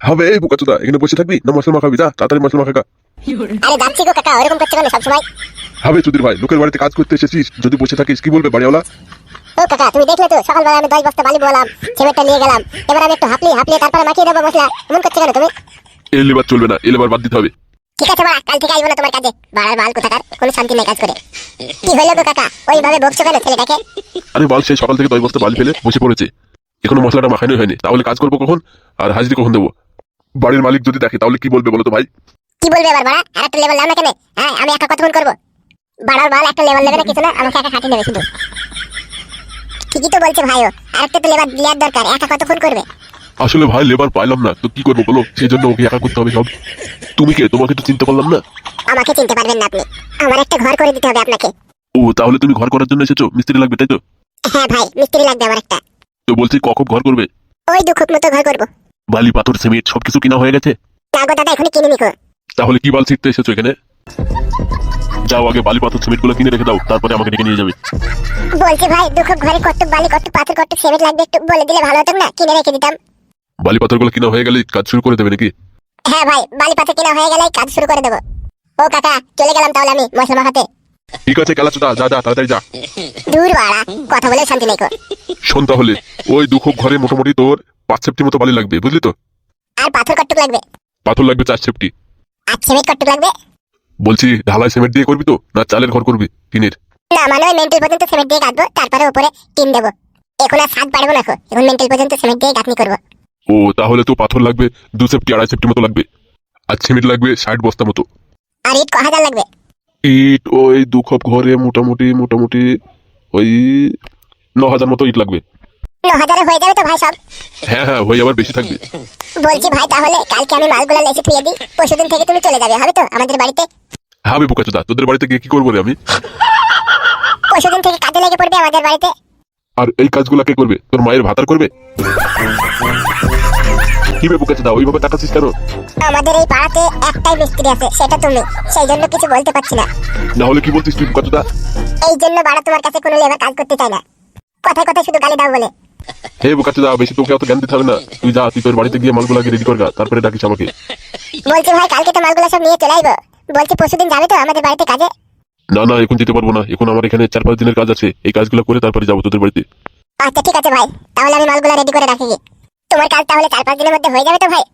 হবে এই বোকাচোদা এখানে বসে থাকবি? না মশলা মাখাবি যা তাড়াতাড়ি মশলা মাখা আরে যাচ্ছি গো কাকা ওরকম করছে কেন সবসময়? হবে চুদির ভাই লোকের বাড়িতে কাজ করতে এসেছিস যদি বসে থাকিস কি বলবে বাড়িওয়ালা? ও কাকা তুমি দেখলে তো সকালবেলা আমি দশ বস্তা বালি সিমেন্টটা নিয়ে গেলাম এবার আমি একটু হাফলি হাফলি তারপরে মাখিয়ে দেবো মশলা। এমন করছে কেন তুমি? এ লেবার চলবে না এ লেবার বাদ দিতে হবে। ঠিক আছে বাড়া কাল থেকে আইবো না তোমার কাজে। বাড়ার মাল কোথাকার? কোনো শান্তি নেই কাজ করে। কি হইল গো কাকা ওইভাবে বকছো কেন ছেলেটাকে? আরে বাল সেই সকাল থেকে দশ বস্তা বালি ফেলে বসে পড়েছে। এখনও মশলাটা মাখানো হয়নি। তাহলে কাজ করব কখন? আর হাজিরি কখন দেবো? বাড়ির মালিক যদি দেখে তাহলে কি বলবে বলো তো ভাই? কি বলবে এবার বাড়া? আর একটা লেভেল নাও না কেন? হ্যাঁ আমি একা কতক্ষণ করব? বাড়ার মাল একটা লেভেল নেবে না কিছু না আমাকে একা খাটিয়ে নেবে শুধু। ঠিকই তো বলছে ভাইও। আর একটা তো লেবার দেওয়ার দরকার একা কতক্ষণ করবে? আসলে ভাই লেবার পাইলাম না তো কি করব বলো? সেই জন্য ওকে একা করতে হবে সব। তুমি কে? তোমাকে তো চিনতে পারলাম না। আমাকে চিনতে পারবেন না আপনি। আমার একটা ঘর করে দিতে হবে আপনাকে। ও তাহলে তুমি ঘর করার জন্য এসেছ? মিস্ত্রি লাগবে তাই তো? হ্যাঁ ভাই মিস্ত্রি লাগবে আমার একটা। তো বলছি কখন ঘর করবে? ওই দুঃখ মতো ঘর করব। বালি পাথর সিমেন্ট সবকিছু কিনা হয়ে গেছে? না গো দাদা এখনই কিনে নিকো তাহলে কি বাল শিখতে এসেছ এখানে? যাও আগে বালি পাথর সিমেন্টগুলো কিনে রেখে দাও তারপরে আমাকে ডেকে নিয়ে যাবে। বলছি ভাই দুঃখ ঘরে কত বালি কত পাথর কত সিমেন্ট লাগবে একটু বলে দিলে ভালো হতো না? কিনে রেখে দিতাম। বালি পাথরগুলো কিনা হয়ে গেলে কাজ শুরু করে দেবে নাকি? হ্যাঁ ভাই বালি পাথর কিনা হয়ে গেলে কাজ শুরু করে দেবো। ও কাকা চলে গেলাম তাহলে আমি মশলা মাখাতে ঠিক আছে খেলাচোদা যা যা তাড়াতাড়ি যা। দূর বাড়া কথা বলে শান্তি নেই কো। শোন তাহলে ওই দুঃখ ঘরে মোটামুটি তোর পাঁচ সেফটি মতো বালি লাগবে বুঝলি তো? আর পাথর কটুক লাগবে? পাথর লাগবে চার সেফটি আর সিমেন্ট কটুক লাগবে? বলছি ঢালাই সিমেন্ট দিয়ে করবি তো না চালের ঘর করবি টিনের? না মানে ওই মেন্টাল পর্যন্ত সিমেন্ট দিয়ে গাঁথবো তারপরে উপরে টিন দেবো। এখন আর সাত বাড়বো না এখন এখন মেন্টাল পর্যন্ত সিমেন্ট দিয়ে গাঁথনি করব। ও তাহলে তো পাথর লাগবে দু সেফটি আড়াই সেফটি মতো লাগবে। আর সিমেন্ট লাগবে ষাট বস্তা মতো। আর ইট ক হাজার লাগবে? ইট ওই দু খপ ঘরে মোটামুটি মোটামুটি ওই ন হাজার মতো ইট লাগবে। ন হাজারে হয়ে যাবে তো ভাই সব? হ্যাঁ হ্যাঁ হয়ে আবার বেশি থাকবে। বলছি ভাই তাহলে কালকে আমি মালগুলো লেসে থুয়ে দিই পরশুদিন থেকে তুমি চলে যাবে হবে তো আমাদের বাড়িতে? হ্যাঁ আমি বোকাচোদা তোদের বাড়িতে গিয়ে কি করব রে আমি? পরশুদিন থেকে কাজে লেগে পড়বে আমাদের বাড়িতে? আর এই কাজগুলো কে করবে? তোর মায়ের ভাতার করবে? কি বে বোকাচোদা ওইভাবে তাকাচ্ছিস কেন? আমাদের এই পাড়াতে একটাই মিস্ত্রি আছে সেটা তুমি। সেই জন্য কিছু বলতে পারছি না। না হলে কি বলছিস তুই বোকাচোদা এই জন্য বাড়া তোমার কাছে কোনো লেবার কাজ করতে চায় না। কথায় কথায় শুধু গালি দাও বলে। হে বোকাচোদা বেশি তোকে অত জ্ঞান দিতে হবে না। তুই যা তুই তোর বাড়িতে গিয়ে মালগুলাকে রেডি করগা তারপরে ডাকিস আমাকে। বলছি ভাই কালকে তো মালগুলো সব নিয়ে চলে আইবো। বলছি পরশুদিন যাবে তো আমাদের বাড়িতে কাজে? না না এখন যেতে পারব না। এখন আমার এখানে চার পাঁচ দিনের কাজ আছে। এই কাজগুলো করে তারপরে যাব তোদের বাড়িতে। আচ্ছা ঠিক আছে ভাই। তাহলে আমি মালগুলো রেডি করে রাখি। তোমার কাজ তাহলে চার পাঁচ দিনের মধ্যে হয়ে যাবে তো ভাই?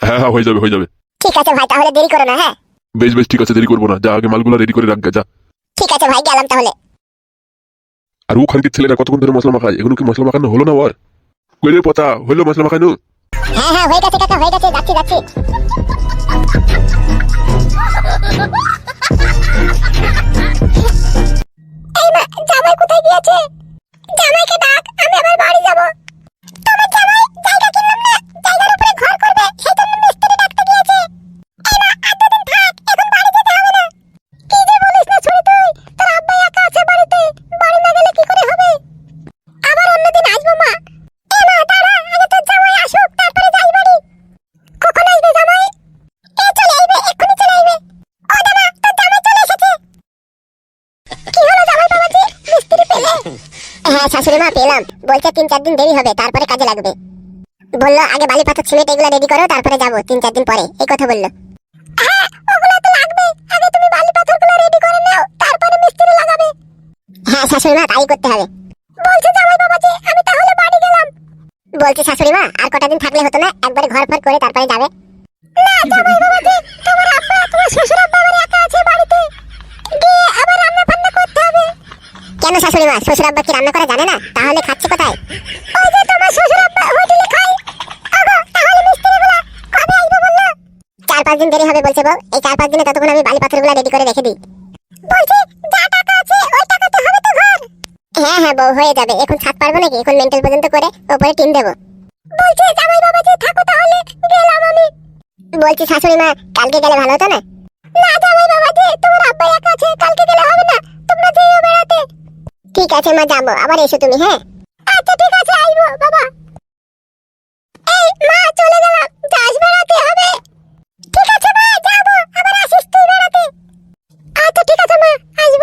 হ্যাঁ হ্যাঁ হয়ে যাবে হয়ে যাবে। ঠিক আছে ভাই তাহলে দেরি করো না হ্যাঁ? বেশ বেশ ঠিক আছে দেরি করব না। যা আগে মালগুলো রেডি করে রাখ যা। ঠিক আছে ভাই গেলাম তাহলে। আর ওখানকে ছেলেরা কতক্ষণ ধরে মশলা মাখায়? এগুলো কি মশলা মাখানো হলো না ওর? কইলে পোতা হলো মশলা মাখানো? হ্যাঁ হ্যাঁ হয়ে গেছে কাকা হয়ে গেছে যাচ্ছি যাচ্ছি। হ্যাঁ শাশুড়ি মা পেলাম। বলছে তিন চার দিন দেরি হবে তারপরে কাজে লাগবে। বলল আগে বালি পাথর সিমেন্ট এগুলো রেডি করো তারপরে যাব তিন চার দিন পরে। এই কথা বলল। হ্যাঁ হ্যাঁ শাশুড়ি মা তাই করতে হবে। বলছে জামাই বাবাজি আমি তাহলে বাড়ি গেলাম। বলছি শাশুড়ি মা আর কটা দিন থাকলে হতো না একবার ঘর ফর করে তারপরে যাবে। না জামাই বাবাজি তোমার আব্বা তোমার শ্বশুর আব্বা আবার একা আছে বাড়িতে গিয়ে আবার রান্না বান্না করতে হবে কেন শাশুড়ি মা শ্বশুর আব্বা কি রান্না করা জানে না? তাহলে খাচ্ছে কোথায়? ওই যে তোমার শ্বশুর আব্বা হোটেলে খায়। আগো তাহলে মিস্ত্রিগুলো কবে আসবে বলল? চার পাঁচ দিন দেরি হবে বলছে বউ। এই চার পাঁচ দিনে ততক্ষণ আমি বালি পাথরগুলো রেডি করে রেখে দিই। বলছি যা টাকা আছে ওই টাকাতে হবে তো ঘর। হ্যাঁ হ্যাঁ বউ হয়ে যাবে। এখন ছাদ পারব নাকি? এখন মেন্টাল পর্যন্ত করে ওপরে টিন দেবো। বলছি জামাই বাবাজি থাকো তাহলে গেলাম আমি। বলছি শাশুড়ি মা কালকে গেলে ভালো হতো না? না জামাই বাবাজি তোমার আব্বা একা আছে কালকে গেলে হবে না। ঠিক আছে, মা, যাব। আবার এসো তুমি হ্যাঁ? আচ্ছা ঠিক আছে, আইবো, বাবা। এই, মা, চলে গেলাম। যাস বেড়াতে হবে। ঠিক আছে, মা, যাব। আবার আসিস তুই বেড়াতে। আচ্ছা ঠিক আছে, মা, আসব।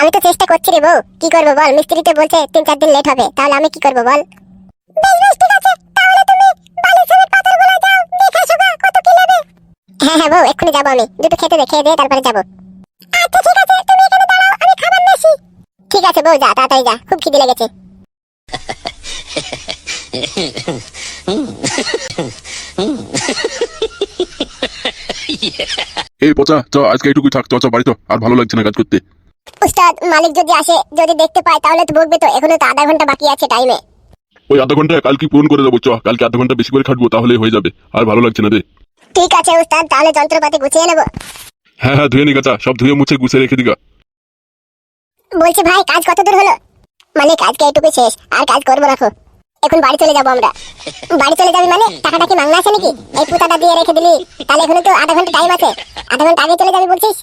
আমি তো চেষ্টা করছি রে বউ। কি করব বল? মিস্ত্রিতে বলছে তিন চার দিন লেট হবে। তাহলে আমি কি করব বল? বেশ বেশ, ঠিক আছে। হ্যাঁ হ্যাঁ বউ এক্ষুনি যাব আমি। দুটো খেতে দে খেয়ে দিয়ে তারপরে যাব। আচ্ছা ঠিক আছে তুমি এখানে দাঁড়াও আমি খাবার নিয়ে ঠিক আছে বউ যা তাড়াতাড়ি যা খুব খিদে লেগেছে। এই পচা চ আজকে এইটুকুই থাক চ চ বাড়ি চ আর ভালো লাগছে না কাজ করতে। উস্তাদ মালিক যদি আসে যদি দেখতে পায় তাহলে তো বকবে তো এখনও তো আধা ঘণ্টা বাকি আছে টাইমে ওই আধা ঘণ্টা কালকে পূরণ করে দেবো চ কালকে আধা ঘণ্টা বেশি করে খাটবো তাহলে হয়ে যাবে আর ভালো লাগছে না রে ঠিক আছে উস্তাদ তাহলে যন্ত্রপাতি গুছিয়ে নেব। হ্যাঁ হ্যাঁ ধুয়ে নি গাছা সব ধুয়ে মুছে গুছে রেখে দিগা। বলছি ভাই কাজ কত দূর হলো? মানে কাজকে এইটুকু শেষ? আর কাজ করব রাখো। এখন বাড়ি চলে যাব আমরা। বাড়ি চলে যাবি মানে? টাকাটা কি মাংনা আছে নাকি? এই পুতাটা দিয়ে রেখে দিলি। তাহলে এখনও তো আধা ঘণ্টা টাইম আছে। আধা ঘণ্টা আগে চলে যাবি বলছিস?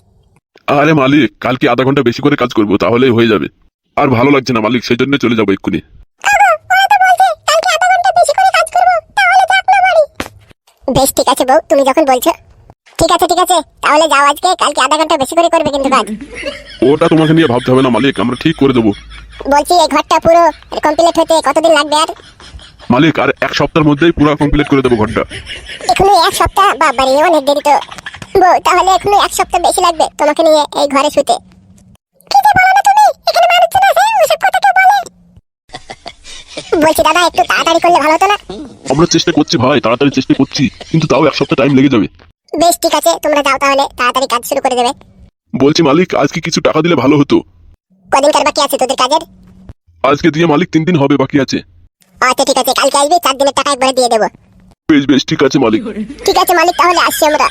আরে মালিক কালকে আধা ঘণ্টা বেশি করে কাজ করব তাহলেই হয়ে যাবে। আর ভালো লাগছে না মালিক সেই জন্য চলে যাব এক্ষুনি। বেশ ঠিক আছে বউ তুমি যখন বলছো। ঠিক আছে ঠিক আছে তাহলে যাও আজকে কালকে আধা ঘণ্টা বেশি করে করবে কিন্তু কাজ। ওটা তোমাকে নিয়ে ভাবতে হবে না মালিক আমরা ঠিক করে দেবো। বলছি এই ঘরটা পুরো কমপ্লিট হতে কতদিন লাগবে আর? মালিক আর এক সপ্তাহের মধ্যেই পুরো কমপ্লিট করে দেবো ঘরটা। এখনও এক সপ্তাহ? বাবারে অনেক দেরি তো। বউ তাহলে এখনও এক সপ্তাহ বেশি লাগবে তোমাকে নিয়ে এই ঘরে শুতে। বলছি দাদা একটু তাড়াতাড়ি করলে ভালো হতো না? আমরা চেষ্টা করছি ভাই তাড়াতাড়ি চেষ্টা করছি কিন্তু তাও এক সপ্তাহ টাইম লেগে যাবে। বেশ ঠিক আছে তোমরা যাও তাহলে তাড়াতাড়ি কাজ শুরু করে দেবে। বলছি মালিক আজকে কিছু টাকা দিলে ভালো হতো। কদিনকার বাকি আছে তোদের কাজের? আজকে দিয়ে মালিক তিন দিন হবে বাকি আছে। আচ্ছা ঠিক আছে কালকে আসবি চার দিনের টাকা একবারে দিয়ে দেবো। বেশ বেশ ঠিক আছে মালিক। ঠিক আছে মালিক তাহলে আসছি আমরা।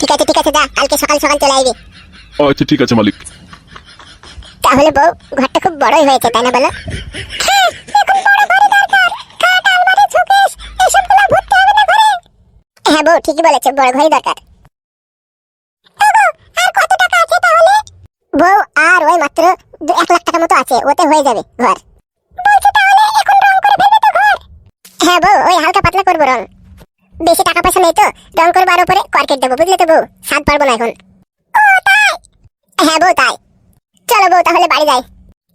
ঠিক আছে ঠিক আছে যা কালকে সকাল সকাল চলে আসবি আচ্ছা ঠিক আছে মালিক। তাহলে বউ ঘরটা খুব বড়ই হয়েছে তাই না বলো? হ্যাঁ বউ, ঠিকই বলেছে, বড় ঘরই দরকার। বউ, আর ওই মাত্র এক লাখ টাকা মতো আছে, ওতে হয়ে যাবে, ঘর। হ্যাঁ বউ, ওই হালকা পাতলা করব রং। বেশি টাকা পয়সা নেই তো, রং করব আর উপরে কর্কেট দেবো, বুঝলে তো বউ? সাত পারব না এখন। হ্যাঁ বউ, তাই। চলো বউ, তাহলে বাড়ি যাই।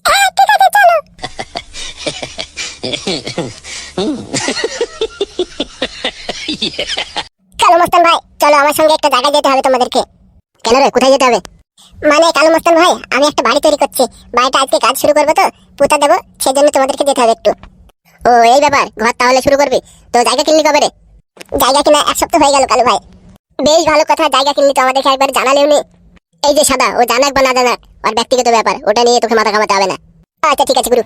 হ্যাঁ ঠিক আছে, চলো। কালো মস্তান ভাই চলো আমার সঙ্গে একটা জায়গায় যেতে হবে তোমাদেরকে। কেন রে কোথায় যেতে হবে? মানে কালো মস্তান ভাই আমি একটা বাড়ি তৈরি করছি। বাড়িটা আজকে কাজ শুরু করব তো পুতা দেবো সেই জন্য তোমাদেরকে যেতে হবে একটু। ও এই ব্যাপার ঘর তাহলে শুরু করবি। তো জায়গা কিনলি কবে রে? জায়গা কিনা এক সপ্তাহ হয়ে গেল কালু ভাই। বেশ ভালো কথা জায়গা কিনলি তো আমাদেরকে একবার জানালেও নি। এই যে সাদা ও জানাক বা না জানাক ওর ব্যক্তিগত ব্যাপার ওটা নিয়ে তোকে মাথা ঘামাতে হবে না। আচ্ছা ঠিক আছে গুরু।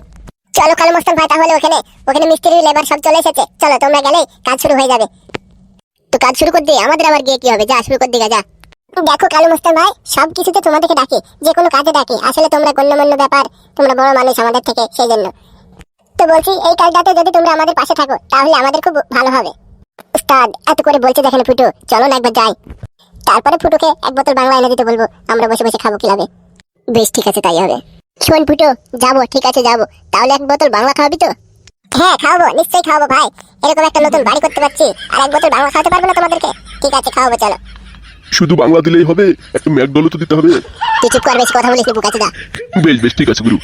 চলো কালো মস্তান ভাই তাহলে ওখানে ওখানে মিস্ত্রি লেবার সব চলে এসেছে। চলো তোমরা গেলে কাজ শুরু হয়ে যাবে। তো কাজ শুরু করে দিই আমাদের আবার গিয়ে কি হবে? যা, শুরু করে দিগা যা। দেখো কালো মস্তান ভাই, সব কিছুতে তোমাদেরকে ডাকি, যে কোনো কাজে ডাকি। আসলে তোমরা গণ্যমান্য ব্যাপার, তোমরা বড় মানুষ আমাদের থেকে সেই জন্য তো বলছি, এই কাজটাতে যদি তোমরা আমাদের পাশে থাকো, তাহলে আমাদের খুব ভালো হবে। উস্তাদ, এত করে বলছে দেখেন ফুটু, চলো না একবার যাই। তারপরে ফুটুকে এক বোতল বাংলা এনে দিতে বলব, আমরা বসে বসে খাব কিলাবে বেশ, ঠিক আছে, তাই হবে। শোন ফুটু, যাব, ঠিক আছে, যাব। তাহলে এক বোতল বাংলা খাওয়াবি তো? হ্যাঁ খাওয়াবো নিশ্চয়ই খাওয়াবো ভাই। এরকম একটা নতুন বাড়ি করতে পারছি আর এক বোতল বাংলা খাওয়াতে পারব না তোমাদেরকে। ঠিক আছে খাওয়াবো চলো। শুধু বাংলা দিলেই হবে একটা ম্যাকডলও তো দিতে হবে। তুই চুপ কর বেশি কথা বলিস নি বুকাচি দা বেশ বেশ ঠিক আছে গুরু।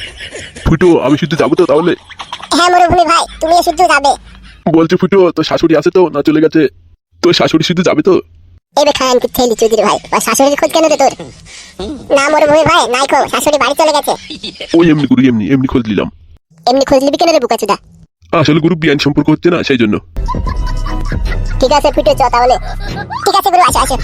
ফুটো আমি শুধু যাব তো তাহলে? হ্যাঁ মরুভূমি ভাই তুমি শুদ্ধ যাবে। বলছে ফুটো তোর শাশুড়ি আছে তো না চলে গেছে? তোর শাশুড়ি শুধু যাবে তো? এবে খান কি ছেলি চৌধুরী ভাই। বা শাশুড়ির খোঁজ কেন রে তোর? না মরুভূমি ভাই নাই খো শাশুড়ি বাড়ি চলে গেছে। ওই এমনি গুরু এমনি এমনি খোঁজ নিলাম। এমনি খোঁজ নিবি কেন রে বুকাচি দা আসলে গুরু বিয়ান সম্পর্ক হচ্ছে না, সেই জন্য। ঠিক আছে ফিটে চ তাহলে। ঠিক আছে, গুরু, আসে আসে।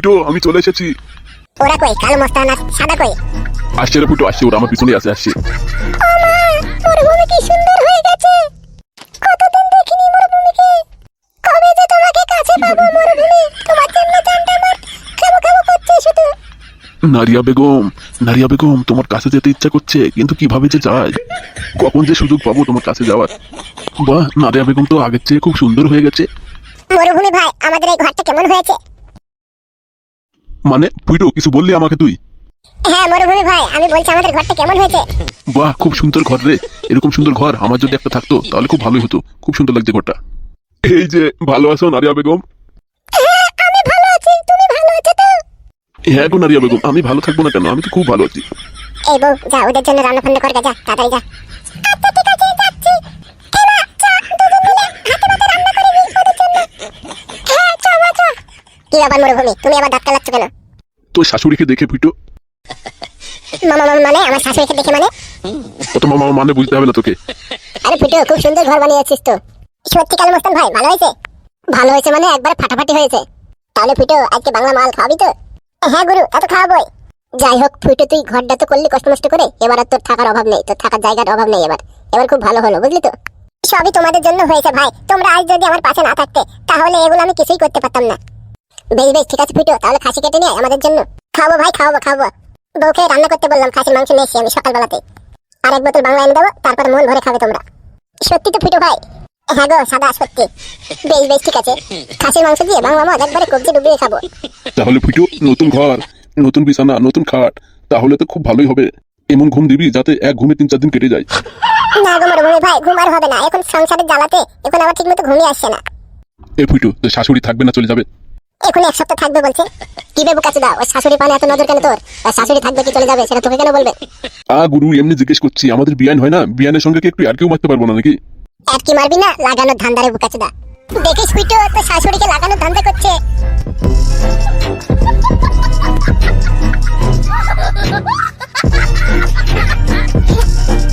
ফুটো আমি চলে এসেছি। ওরা কই? কালো মস্তান আর সাদা কই? আসছে রে ফুটো আসছে ওরা আমার পিছনে আসে আসছে। মরুভূমি কি সুন্দর হয়ে গেছে। কতদিন দেখিনি মরুভূমিকে কবে যে তোমাকে কাছে পাবো মরুভূমি তোমার জন্য জানটা আমার খাব খাব করছে শুধু। নারিয়া বেগম নারিয়া বেগম তোমার কাছে যেতে ইচ্ছা করছে কিন্তু কীভাবে যে যায়? কখন যে সুযোগ পাবো তোমার কাছে যাওয়ার? বাহ নারিয়া বেগম তো আগের চেয়ে খুব সুন্দর হয়ে গেছে। মরুভূমি ভাই আমাদের এই ঘরটা কেমন হয়েছে? মানে ফুটো কিছু বললি আমাকে তুই? হ্যাঁ মরুভূমি ভাই আমি বলছি আমাদের ঘরটা কেমন হয়েছে? বাহ খুব সুন্দর ঘর রে। এরকম সুন্দর ঘর আমার যদি একটা থাকতো তাহলে খুব ভালোই হতো। খুব সুন্দর লাগছে ঘরটা। এই যে ভালো আছো নারিয়া বেগম? হ্যাঁ আমি ভালো আছি। তুমি ভালো আছো তো? হ্যাঁ গো নারিয়া বেগম আমি ভালো থাকব না কেন? আমি তো খুব ভালো আছি। এই বউ যা ওদের জন্য রান্না ফান্না করে যা তাড়াতাড়ি যা। কি ব্যাপার মরুভূমি তুমি আবার দাঁত কালাচ্ছ কেন? তোর শাশুড়িকে দেখে ফুটো মামা মামা মানে? আমার শাশুড়িকে দেখে মানে? অত মামা মানে বুঝতে হবে না তোকে। আরে ফুটো খুব সুন্দর ঘর বানিয়েছিস তো। সত্যি কাল মস্তান ভাই ভালো হয়েছে? ভালো হয়েছে মানে একবার ফাটাফাটি হয়েছে। তাহলে ফুটো আজকে বাংলা মাল খাওয়াবি তো? হ্যাঁ গুরু এত খাওয়াবই। যাই হোক ফুটো তুই ঘরটা তো করলি কষ্ট মষ্ট করে এবার আর তোর থাকার অভাব নেই তোর থাকার জায়গার অভাব নেই এবার। এবার খুব ভালো হলো বুঝলি তো? সবই তোমাদের জন্য হয়েছে ভাই তোমরা আজ যদি আমার পাশে না থাকতে তাহলে এগুলো আমি কিছুই করতে পারতাম না। বেশ বেশ ঠিক আছে ফুটো তাহলে খাসি কেটে নিয়ে আমাদের জন্য। খাব ভাই খাওয়াবো খাব বউকে রান্না করতে বললাম খাসির মাংস নিয়ে এসেছি আমি সকালবেলাতে। আর এক বোতল বাংলা এনে দেবো তারপর মন ভরে খাবে তোমরা। সত্যি তো ফুটো ভাই? হ্যাঁ গো সাদা সত্যি। বেশ বেশ ঠিক আছে। খাসির মাংস দিয়ে বাংলা মদ একবারে কবজি ডুবিয়ে খাব। তাহলে ফুটো নতুন ঘর নতুন বিছানা নতুন খাট তাহলে তো খুব ভালোই হবে। এমন ঘুম দিবি যাতে এক ঘুমে তিন চার দিন কেটে যায়। না গো মরুভূমি ভাই ঘুম আর হবে না। এখন সংসারের জ্বালাতে এখন আমার ঠিক মতো ঘুমিয়ে আসছে না। এ ফুটো তোর শাশুড়ি থাকবে না চলে যাবে। এখন এক সপ্তাহ থাকবে বলছে। কি বেবু কাছে দাও ওই শাশুড়ি পানে এত নজর কেন তোর? শাশুড়ি থাকবে কি চলে যাবে সেটা তোকে কেন বলবে? আ গুরু এমনি জিজ্ঞেস করছি আমাদের বিয়ান হয় না? বিয়ানের সঙ্গে কি একটু আর কেউ মারতে পারব না নাকি? আর কি মারবি না? লাগানোর ধান্দারে বুকাছে দা দেখিস কুইটো তো শাশুড়িকে লাগানোর ধান্দা করছে। Ha ha ha ha!